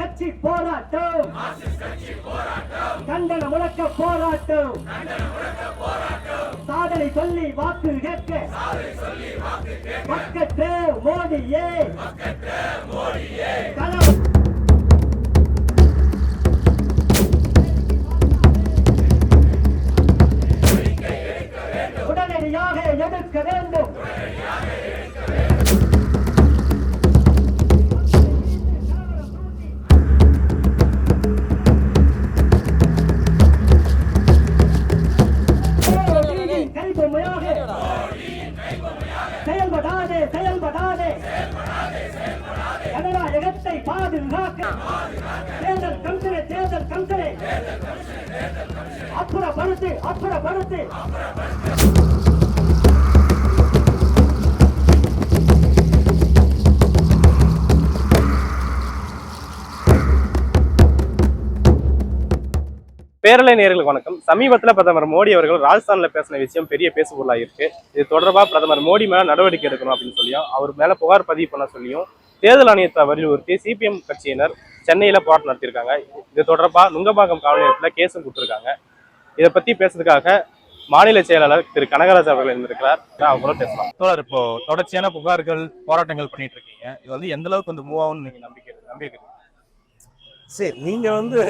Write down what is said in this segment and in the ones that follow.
கட்சி போராட்டம். கண்டன முழக்க போராட்டம். சாதனை சொல்லி வாக்கு கேட்க. பக்கத்து மோடியே. களம் செயல்படாதே செயல்படாதே. ஜனநாயகத்தை பாதுகாக்க. தேர்தல் கமிஷனை தேர்தல் கமிஷனை அப்புறப்படுத்து அப்புறப்படுத்து. பேரலை நேர்களுக்கு வணக்கம். சமீபத்தில் பிரதமர் மோடி அவர்கள் ராஜஸ்தான்ல பேசின விஷயம் பெரிய பேசுபொருளாக இருக்கு இது தொடர்பாக பிரதமர் மோடி மேல நடவடிக்கை எடுக்கணும் அப்படின்னு சொல்லியும் அவர் மேல புகார் பதிவு பண்ண சொல்லியும் தேர்தல் ஆணையத்தை வலியுறுத்தி சிபிஎம் கட்சியினர் சென்னையில போராட்டம் நடத்தியிருக்காங்க. இது தொடர்பாக நுங்கம்பாக்கம் காவல் நிலையத்தில் கேஸும் கொடுத்துருக்காங்க. இதை பத்தி பேசுறதுக்காக மாநில செயலாளர் திரு கனகராஜ் அவர்கள் இருந்திருக்கிறார். அவங்களோட பேசலாம். தோழர் இப்போ தொடர்ச்சியான புகார்கள் போராட்டங்கள் பண்ணிட்டு இருக்கீங்க. இது வந்து எந்த அளவுக்கு வந்து மூவ் ஆகும்னு நீங்க நம்பிக்கை நம்பிக்கை சரி நீங்க வந்து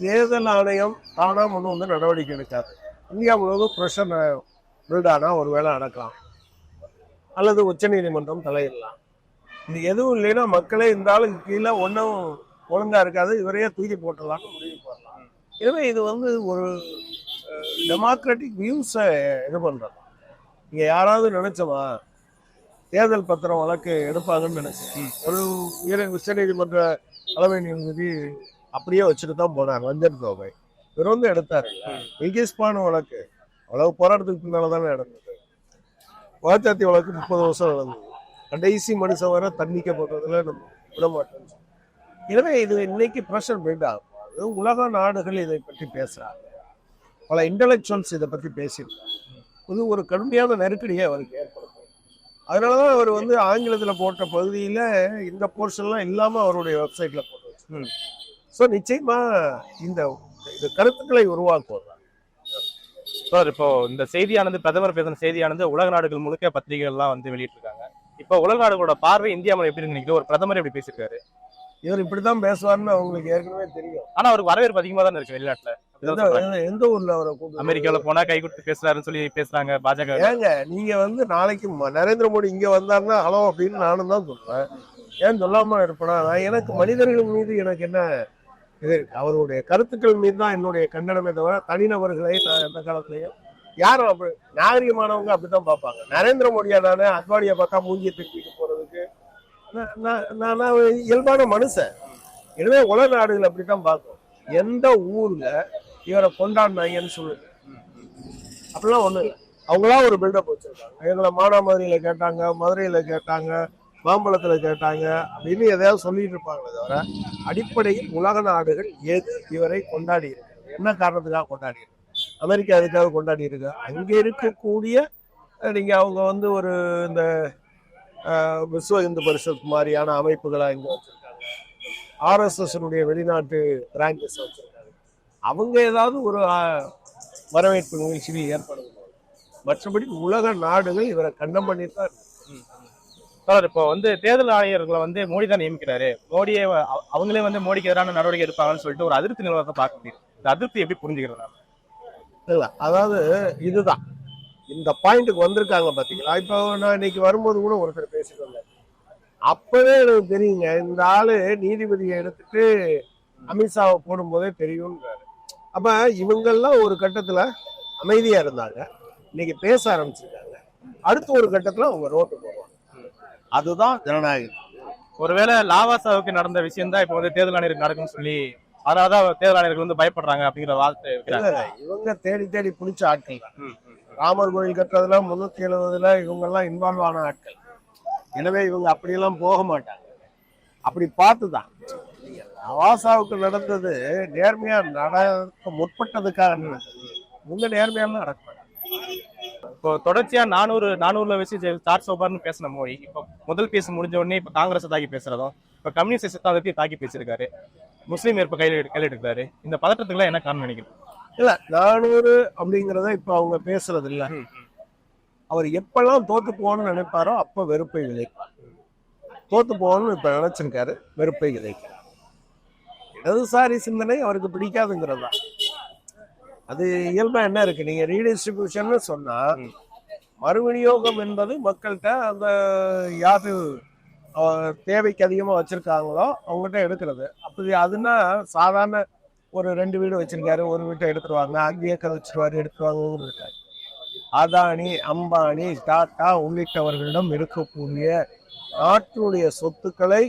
தேர்தல் ஆணையம் தானா முன் வந்து நடவடிக்கை எடுக்காது. இந்தியா முழுவதும் பிரஷர் பில்ட் ஆனா ஒரு வேளை நடக்கலாம். அல்லது உச்சநீதிமன்றம் தலையிடலாம். இது எதுவும் இல்லைன்னா மக்களே இந்த ஆளுக்கு கீழே ஒன்றும் ஒழுங்கா இருக்காது. இவரையே தூக்கி போட்டலாம்னு முடிவு பண்ணலாம். எனவே இது வந்து ஒரு டெமோக்ராட்டிக் வியூஸை இது பண்றது. இங்க யாராவது நினைச்சோமா தேர்தல் பத்திரம் வழக்கு எடுப்பாங்கன்னு நினைச்சேன் ஒரு உயர் உச்சநீதிமன்ற தலைமை நீதிபதி அப்படியே வச்சுட்டு தான் போனாங்க வஞ்சன் கோவை இவர் வந்து எடுத்தாரு. விகிஸ்பான வழக்கு. அவ்வளவு போராட்டத்துக்கு பின்னால தானே நடந்தது. வாச்சாத்தி வழக்கு முப்பது வருஷம் நடந்தது. கடைசி மனுஷன் வர தண்ணிக்க தண்டிக்கப்படுறதுல நம்ம விட மாட்டோம். எனவே இது இன்னைக்கு ப்ரெஷர் பில்ட் உலக நாடுகள் இதை பற்றி பேசுகிறாங்க பல இன்டலெக்சுவல்ஸ் இதை பற்றி பேசியிருக்காங்க. இது ஒரு கடுமையான நெருக்கடியை அவருக்கு ஏற்படுத்தும் அதனாலதான் அவர் வந்து ஆங்கிலத்தில் போட்ட பகுதியில் இந்த போர்ஷன்லாம் இல்லாமல் அவருடைய வெப்சைட்டில் போட்டு வச்சு ஸோ நிச்சயமா இந்த இந்த கருத்துக்களை உருவாக்குவது சார் இப்போ இந்த செய்தியானது பிரதமர் பேசின செய்தியானது உலக நாடுகள் முழுக்க பத்திரிகைகள்லாம் வந்து வெளியிட்டிருக்காங்க. இப்போ உலக நாடுகளோட பார்வை இந்தியா மேல எப்படி நினைக்கிற ஒரு பிரதமர் எப்படி பேசியிருக்காரு? இவர் இப்படித்தான் பேசுவார்னு அவங்களுக்கு ஏற்கனவே தெரியும். ஆனா அவருக்கு வரவேற்பு அதிகமா தான் இருக்கு வெளிநாட்டுல? எந்த ஊர்ல அவரை அமெரிக்கால போனா கை கொடுத்து பேசுறாருன்னு சொல்லி பேசுறாங்க பாஜக. ஏங்க நீங்க வந்து நாளைக்கு நரேந்திர மோடி இங்க வந்தாருன்னா ஹலோ அப்படின்னு நானும் தான் சொல்றேன் ஏன் சொல்லாம இருப்பேனா? நான் எனக்கு மனிதர்கள் மீது எனக்கு என்ன இது அவருடைய கருத்துக்கள் மீது தான் என்னுடைய கண்டனமே தவிர தனிநபர்களை நான் எந்த காலத்திலையும் யாரும் அப்படி நாகரிகமானவங்க அப்படித்தான் பார்ப்பாங்க. நரேந்திர மோடியா நானே அத்வானியை பார்த்தா மூஞ்சியை திருப்பிட்டு போறதுக்கு. நான் நான் நான் நான் இயல்பான மனுஷன். எனவே உலக நாடுகள் அப்படித்தான் பார்க்கும். எந்த ஊர்ல இவரை கொண்டாடினாங்கன்னு சொல்லுங்க. அப்படிலாம் ஒண்ணு இல்லை. அவங்களா ஒரு பில்டப் வச்சிருக்காங்க. எங்களை மானாமதுரையில கேட்டாங்க மதுரையில கேட்டாங்க. மாம்பழத்தில் கேட்டாங்க அப்படின்னு எதையாவது சொல்லிட்டு இருப்பாங்களே தவிர அடிப்படையில் உலக நாடுகள் எது இவரை கொண்டாடி இருக்கு? என்ன காரணத்துக்காக கொண்டாடி இருக்கு? அமெரிக்கா அதுக்காக கொண்டாடி இருக்கு? அங்கே இருக்கக்கூடிய நீங்கள் அவங்க வந்து ஒரு இந்த விஸ்வ இந்து பரிஷத் மாதிரியான அமைப்புகளாக இங்கே வச்சுருக்காங்க. ஆர்எஸ்எஸ்னுடைய வெளிநாட்டு பிரான்ச்சஸ் வச்சுருக்காங்க. அவங்க ஏதாவது ஒரு வரவேற்பு நிகழ்ச்சியில் ஏற்படுது. மற்றபடி உலக நாடுகள் இவரை கண்டம் பண்ணிட்டு தான் இருக்கு. சார் இப்போ வந்து தேர்தல் ஆணையர்களை வந்து மோடி தான் நியமிக்கிறாரு. மோடியே அவ- அவங்களே வந்து மோடிக்கு எதிரான நடவடிக்கை எடுப்பாங்கன்னு சொல்லிட்டு ஒரு அதிருப்தி நிலவரத்தை பார்க்க இந்த அதிருப்தி எப்படி புரிஞ்சுக்கிறாங்க? இல்லை அதாவது இதுதான். இந்த பாயிண்ட்டுக்கு வந்திருக்காங்க பார்த்தீங்களா இப்போ நான் இன்னைக்கு வரும்போது கூட ஒருத்தர் பேசிட்டு வந்தேன் அப்பவே எனக்கு தெரியுங்க இந்த ஆளு நீதிபதியை எடுத்துட்டு அமித்ஷாவை போடும்போதே தெரியும்ன்றாரு. அப்ப இவங்கெல்லாம் ஒரு கட்டத்துல அமைதியா இருந்தாங்க. இன்னைக்கு பேச ஆரம்பிச்சிருக்காங்க. அடுத்த ஒரு கட்டத்துல அவங்க ரோட்டு போவாங்க. அதுதான் ஜனநாயகம். ஒருவேளை லாவாசாவுக்கு நடந்த விஷயம் தான் இப்போ வந்து தேர்தல் ஆணையருக்கு நடக்கும்னு சொல்லி அதனாலதான் தேர்தல் ஆணையர்கள் வந்து பயப்படுறாங்க அப்படிங்கிற வார்த்தை இவங்க தேடி தேடி பிடிச்ச ஆட்கள். ராமர் கோயில் கட்டுறதுல முன்னூத்தி எழுபதுல இவங்க எல்லாம் இன்வால்வ் ஆன ஆட்கள். எனவே இவங்க அப்படியெல்லாம் போக மாட்டாங்க. அப்படி பார்த்துதான். நவாசாவுக்கு நடந்தது நேர்மையா நடக்க முற்பட்டதுக்காக. இவங்க நேர்மையெல்லாம் நடக்க மாட்டாங்க இப்போ தொடர்ச்சியா நானூறு நானூறுல வச்சு சார் சோபார்னு பேசின மோடி இப்போ முதல் பேச முடிஞ்ச உடனே இப்போ காங்கிரஸை தாக்கி பேசுறதும் இப்போ கம்யூனிஸ்ட் சித்தாந்தத்தையும் தாக்கி பேசியிருக்காரு. முஸ்லீம் ஏற்ப கையில் கையில் எடுக்கிறாரு. இந்த பதட்டத்துக்குலாம் என்ன காரணம் நினைக்கிறேன் இல்ல நானூறு அப்படிங்கறத இப்ப அவங்க பேசுறது இல்ல அவர் எப்பெல்லாம் தோத்து போகணும்னு நினைப்பாரோ அப்ப வெறுப்பை விதைக்கும் தோத்து போகணும்னு இப்ப நினைச்சிருக்காரு வெறுப்பை விதைக்கும் இடதுசாரி சிந்தனை அவருக்கு பிடிக்காதுங்கிறது தான் அது இயல்பா என்ன இருக்கு? நீங்க ரீடிஸ்ட்ரிபியூஷன் சொன்னா மறுவிநியோகம் என்பது மக்கள்கிட்ட அந்த யாரு அஹ், தேவைக்கு அதிகமா வச்சிருக்காங்களோ அவங்ககிட்ட எடுக்கிறது. அப்படி அதுனா சாதாரண ஒரு ரெண்டு வீடு வச்சிருக்காரு ஒரு வீட்டை எடுத்துருவாங்க அஞ்சு ஏக்கர் வச்சிருவாரு எடுத்துருவாங்கன்னு இருக்காரு. அதானி அம்பானி டாடா உள்ளிட்டவர்களிடம் இருக்கக்கூடிய நாட்டினுடைய சொத்துக்களை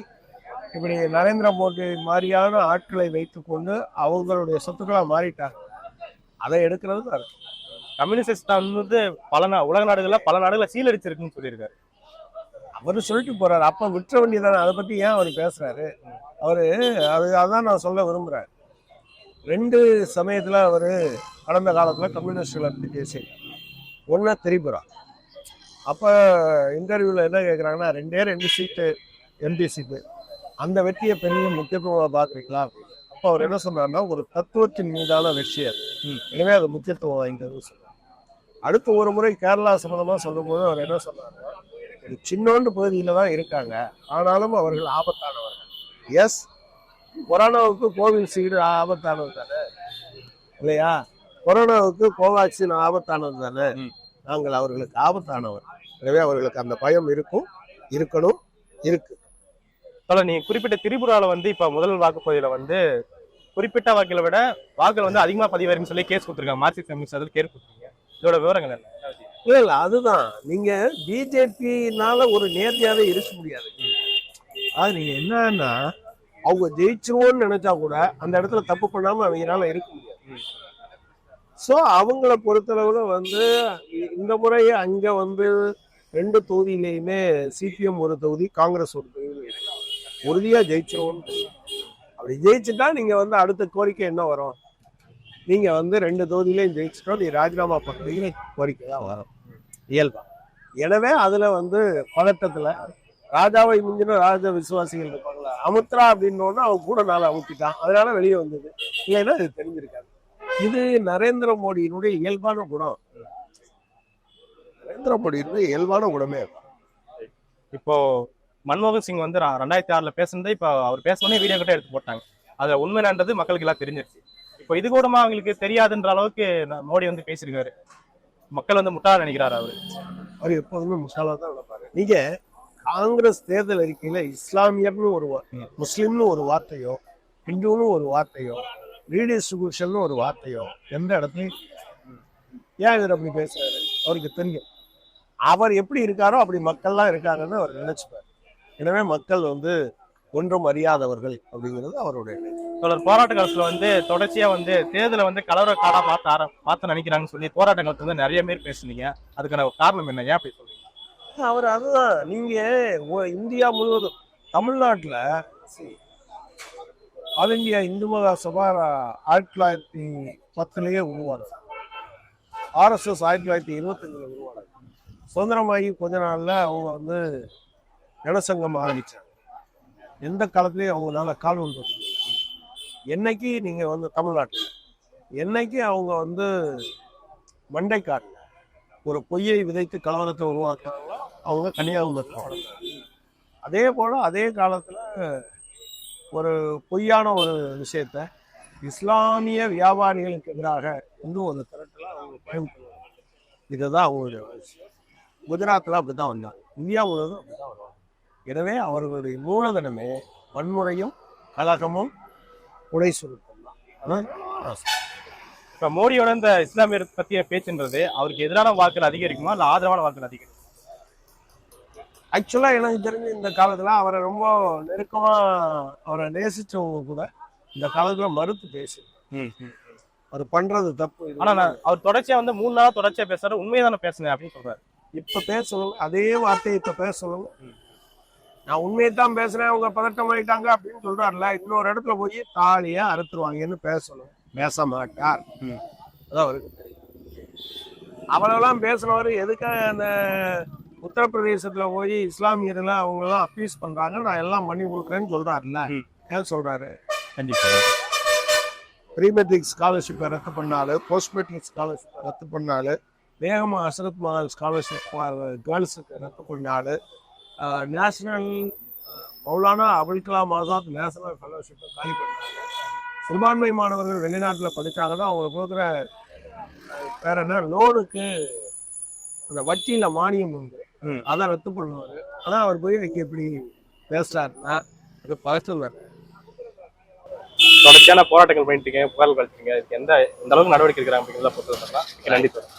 இப்படி நரேந்திர மோடி மாதிரியான ஆட்களை வைத்துக்கொண்டு அவங்களுடைய சொத்துக்களா மாறிட்டாங்க. அதை எடுக்கிறது தான். கம்யூனிஸ்ட் வந்து பல நா உலக நாடுகளில் பல நாடுகளை சீலடிச்சிருக்குன்னு சொல்லியிருக்காரு. அவர் சொல்லிட்டு போறாரு. அப்ப விட்டுற வேண்டியதானே அதை பத்தி ஏன் அவர் பேசுறாரு? அவர் அது அதான் நான் சொல்ல விரும்புகிறார் ரெண்டு சமயத்தில் அவர் கடந்த காலத்தில் கம்யூனிஸ்டுகளை பற்றி பேசி ஒன்றா திரிபுரா. அப்போ இன்டர்வியூவில் என்ன கேட்குறாங்கன்னா ரெண்டே ரெண்டு சீட்டு எம்பி சீட்டு. அந்த வெற்றியை பெரிய முக்கியத்துவமாக பார்க்குறீங்களா அப்ப அவர் என்ன சொன்னார்னா ஒரு தத்துவத்தின் மீதான வெற்றி அது எனவே அது முக்கியத்துவம் வாய்ந்தது. சொன்னார் அடுத்து ஒரு முறை கேரளா சம்பந்தமா சொல்லும்போது அவர் என்ன சொன்னார்னா ஒரு சின்னோண்டு பகுதியில தான் இருக்காங்க. ஆனாலும் அவர்கள் ஆபத்தானவர்கள். எஸ் கொரோனாவுக்கு கோவில் சீடு ஆபத்தானது தானே? இல்லையா? கொரோனாவுக்கு கோவாக்சின் ஆபத்தானது தானே. நாங்கள் அவர்களுக்கு ஆபத்தானவர். எனவே அவர்களுக்கு அந்த பயம் இருக்கும் இருக்கணும் இருக்கு. சொல்ல நீங்க குறிப்பிட்ட திரிபுரால வந்து இப்ப முதல் வாக்குப்பதிவுல வந்து குறிப்பிட்ட வாக்குகளை விட வாக்குகள் வந்து அதிகமா பதிவாயிருன்னு சொல்லி கேஸ் கொடுத்துருக்காங்க. மார்க்சிஸ்ட் கம்யூனிஸ்ட் அதில் கேஸ் கொடுத்துருக்கீங்க. இதோட விவரங்கள் என்ன? இல்ல இல்ல அதுதான். நீங்க பிஜேபினால ஒரு நேர்த்தியாவே இருக்க முடியாது. அது நீங்க என்னன்னா அவங்க ஜெயிச்சிருவோம்னு நினைச்சா கூட அந்த இடத்துல தப்பு பண்ணாம அவங்களால இருக்க முடியாது. சோ அவங்கள பொறுத்தளவுல வந்து இந்த முறை அங்க வந்து ரெண்டு தொகுதியிலையுமே சிபிஎம் ஒரு தொகுதி காங்கிரஸ் ஒரு தொகுதி. உறுதியா ஜெயிச்சிருவோம்னு அப்படி ஜெயிச்சுட்டா நீங்க வந்து அடுத்த கோரிக்கை என்ன வரும்? நீங்க வந்து ரெண்டு தொகுதியிலையும் ஜெயிச்சிட்டோம். நீ ராஜினாமா பண்றீங்க கோரிக்கை தான் வரும். இயல்பா. எனவே அதுல வந்து பதட்டத்துல ராஜாவை மிஞ்சின ராஜ விசுவாசிகள் இருப்பாங்களா? அமுத்ரா அப்படின்னோன்னா அவன் கூட நாளை அமுத்திட்டான். அதனால வெளியே வந்தது. இல்லைன்னா இது தெரிஞ்சிருக்காது. இது நரேந்திர மோடியினுடைய இயல்பான குணம். நரேந்திர மோடியினுடைய இயல்பான குணமே. இப்போ மன்மோகன் சிங் வந்து ரெண்டாயிரத்தி ஆறுல பேசுனதை இப்போ அவர் பேசினே வீடியோ கிட்ட எடுத்து போட்டாங்க. அது உண்மைன்றது மக்களுக்கு எல்லாம் தெரிஞ்சிருச்சு. இப்போ இது கூடமா அவங்களுக்கு தெரியாதுன்ற அளவுக்கு மோடி வந்து பேசியிருக்காரு. மக்கள் வந்து முட்டாள் நினைக்கிறாரு அவரு. அவர் எப்போதுமே முசாலா தான் நினைப்பாரு நீங்க காங்கிரஸ் தேர்தல் அறிக்கையில இஸ்லாமியர்னு ஒரு முஸ்லிம்னு ஒரு வார்த்தையோ ஹிந்துன்னு ஒரு வார்த்தையோ ரீடிஸ்ட்ரிபியூஷன் ஒரு வார்த்தையோ எந்த இடத்துலயும் ஏன் இவர் அப்படி பேசுறாரு? அவருக்கு தெரியும். அவர் எப்படி இருக்காரோ அப்படி மக்கள்லாம் இருக்காங்கன்னு அவர் நினைச்சுப்பார். எனவே மக்கள் வந்து ஒன்றும் அறியாதவர்கள் அப்படிங்கிறது அவருடைய. தொடர் போராட்ட காலத்துல வந்து தொடர்ச்சியா வந்து தேர்தலை வந்து கலவர காடா பார்த்து ஆர பார்த்து நினைக்கிறாங்கன்னு சொல்லி போராட்ட காலத்துல வந்து நிறைய பேர் பேசுனீங்க. அதுக்கான காரணம் என்ன? ஏன் அப்படி சொல்றீங்க? அவர் அதுதான். நீங்க இந்தியா முழுவதும் தமிழ்நாட்டுல ஆல் இந்தியா இந்து மகா சபா ஆயிரத்தி தொள்ளாயிரத்தி பத்துலயே உருவானது. ஆர்எஸ்எஸ் ஆயிரத்தி தொள்ளாயிரத்தி இருபத்தஞ்சுல உருவானது. சுதந்திரமாகி கொஞ்ச நாள்ல அவங்க வந்து ஜனசங்கம் ஆரம்பித்தாங்க எந்த காலத்துலேயும் அவங்களால கால் வந்து என்னைக்கு நீங்கள் வந்து தமிழ்நாட்டில் என்னைக்கு அவங்க வந்து மண்டைக்காட்டில் ஒரு பொய்யை விதைத்து கலவரத்தை உருவாக்குறாங்களோ அவங்க கன்னியாகுமரி வளர்ந்தாங்க அதே போல் அதே காலத்தில் ஒரு பொய்யான ஒரு விஷயத்த இஸ்லாமிய வியாபாரிகளுக்கு எதிராக இன்னும் ஒரு திரட்டில் அவங்க பயன்படுத்துவாங்க இதுதான் அவங்களுடைய விஷயம். குஜராத்தில் அப்படித்தான் வந்தாங்க. இந்தியா முழுவதும் அப்படித்தான் வருவாங்க எனவே அவர்களுடைய மூலதனமே வன்முறையும் கலகமும் உடை சுருக்கம் இப்ப மோடியோட இந்த இஸ்லாமியர் பத்திய பேச்சுன்றது அவருக்கு எதிரான வாக்குகள் அதிகரிக்குமா இல்ல ஆதரவான வாக்குகள் அதிகரிக்குமா? ஆக்சுவலா எனக்கு தெரிஞ்சு இந்த காலத்துல அவரை ரொம்ப நெருக்கமா அவரை நேசிச்சவங்க கூட இந்த காலத்துல மறுத்து பேசு அவர் பண்றது தப்பு. இது. ஆனா நான் அவர் தொடர்ச்சியா வந்து மூணு நாளா தொடர்ச்சியா பேசுறாரு உண்மையை தானே பேசுனேன் அப்படின்னு சொல்றாரு. இப்ப பேச சொல்லுங்க அதே வார்த்தையை இப்ப பேச சொல்லுங்க நான் உண்மையை தான் பேசுறேன் அவங்க பதட்டம் ஆயிட்டாங்க அப்படின்னு சொல்றாருல இன்னொரு இடத்துல போய் தாலியா அறுத்துருவாங்கன்னு பேச சொல்லுங்க பேச மாட்டார். அதான் அவருக்கு தெரியும் அவ்வளவுலாம் பேசினவர் எதுக்காக அந்த உத்தரப்பிரதேசத்துல போய் இஸ்லாமியர்கள் அவங்க எல்லாம் அப்பீஸ் பண்றாங்க நான் எல்லாம் பண்ணி கொடுக்குறேன்னு சொல்றாருல்ல. ம். ஏன் சொல்றாரு? கண்டிப்பா. ப்ரீ மெட்ரிக் ஸ்காலர்ஷிப்பை ரத்து பண்ணாலு போஸ்ட் மெட்ரிக் ஸ்காலர்ஷிப்பை ரத்து பண்ணாலு வேகமா அசரத் மஹால் ஸ்காலர்ஷிப் கேர்ள்ஸுக்கு ரத்து பண்ணாலு நேஷனல் மௌலானா அபுல் கலாம் ஆசாத் நேஷனல் ஃபெலோஷிப்பை காலி பண்ணாங்க சிறுபான்மை மாணவர்கள் வெளிநாட்டில் படித்தாங்கன்னா அவங்க கொடுக்குற வேற என்ன? லோனுக்கு அந்த வட்டியில மானியம் உண்டு. ம். அதை ரத்து பண்ணுவார். ஆனால் அவர் போய் இன்னைக்கு எப்படி பேசுறாருன்னா அது பகச்சல் வேறு. தொடர்ச்சியான போராட்டங்கள் பண்ணிட்டு இருக்கீங்க புகார்கள் கழிச்சிங்க இதுக்கு எந்த எந்த அளவுக்கு நடவடிக்கை எடுக்கிறாங்க அப்படிங்கிறத பொறுத்து நன்றி சார்